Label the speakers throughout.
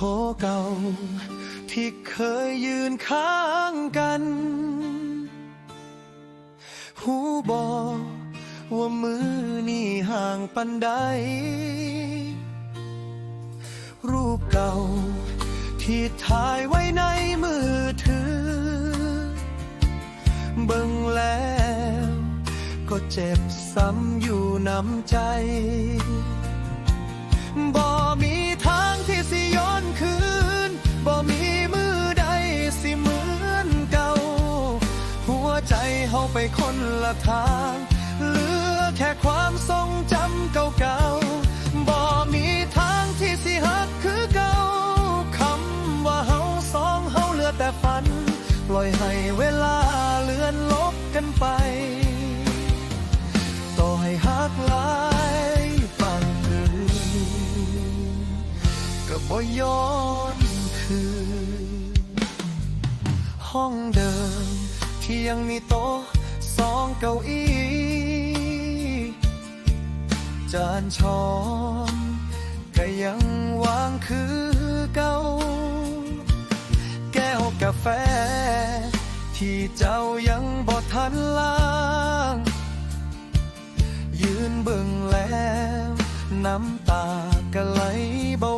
Speaker 1: โทเก่า ที่เคยยืนข้างกัน หูบอกว่ามือนี่ห่างปันใด รูปเก่า ที่ถ่ายไว้ในมือถือ เบิ่งแล้ว ก็เจ็บซ้ำอยู่น้ำใจ ไปคนละทาง เหลือแค่ความทรงจำเก่าๆบ่มีทางที่สิหักคือเก่าคำว่าเฮาสองเฮาเหลือแต่ฝัน ปล่อยให้เวลาเลือนลบกันไป ต่อให้หักหลายปานคืนก็บ่ย้อนคืนห้องเดิมที่ยังมีโต๊ะ สองเก้าอี้จานช้อนก็ยังวางคือเก่า แก้วกาแฟ ที่เจ้ายังบ่ทันล้าง ยืนเบิ่งแล้ว น้ำตาก็ไหลเบา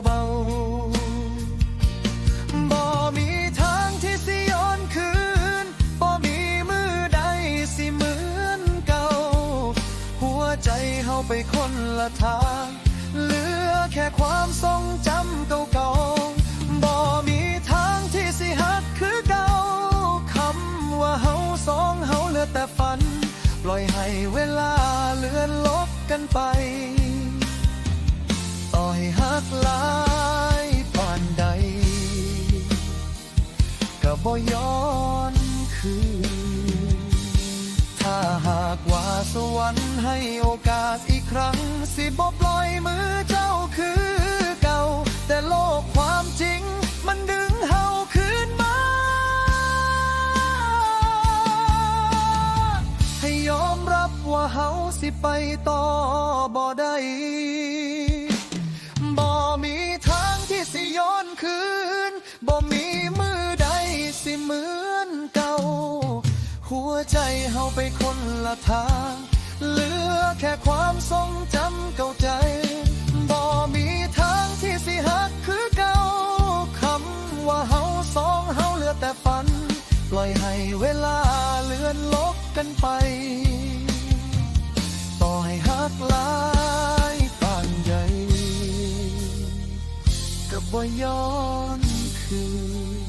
Speaker 1: ไปคนละทาง เหลือแค่ความทรงจำเก่าๆบ่มีทางที่สิหักคือเก่าคำว่าเฮาสองเฮาเหลือแต่ฝัน ปล่อยให้เวลาเลือนลบกันไป ต่อให้หักลายปานใดก็บ่ย้อนคืน สวรรค์ให้โอกาสอีกครั้ง สิบ่ปล่อยมือเจ้าคือเก่า แต่โลกความจริง มันดึงเฮาคืนมา ให้ยอมรับว่าเฮาสิไปต่อบ่ได้ เฮาไปคนละทาง เหลือแค่ความทรงจำเก่าใจ บ่มีทางที่สิหักคือเก่าคำว่าเฮาสองเฮาเหลือแต่ฝัน ปล่อยให้เวลาเลือนลบกันไป ต่อให้หักลายปานใหญ่ก็บ่ย้อนคืน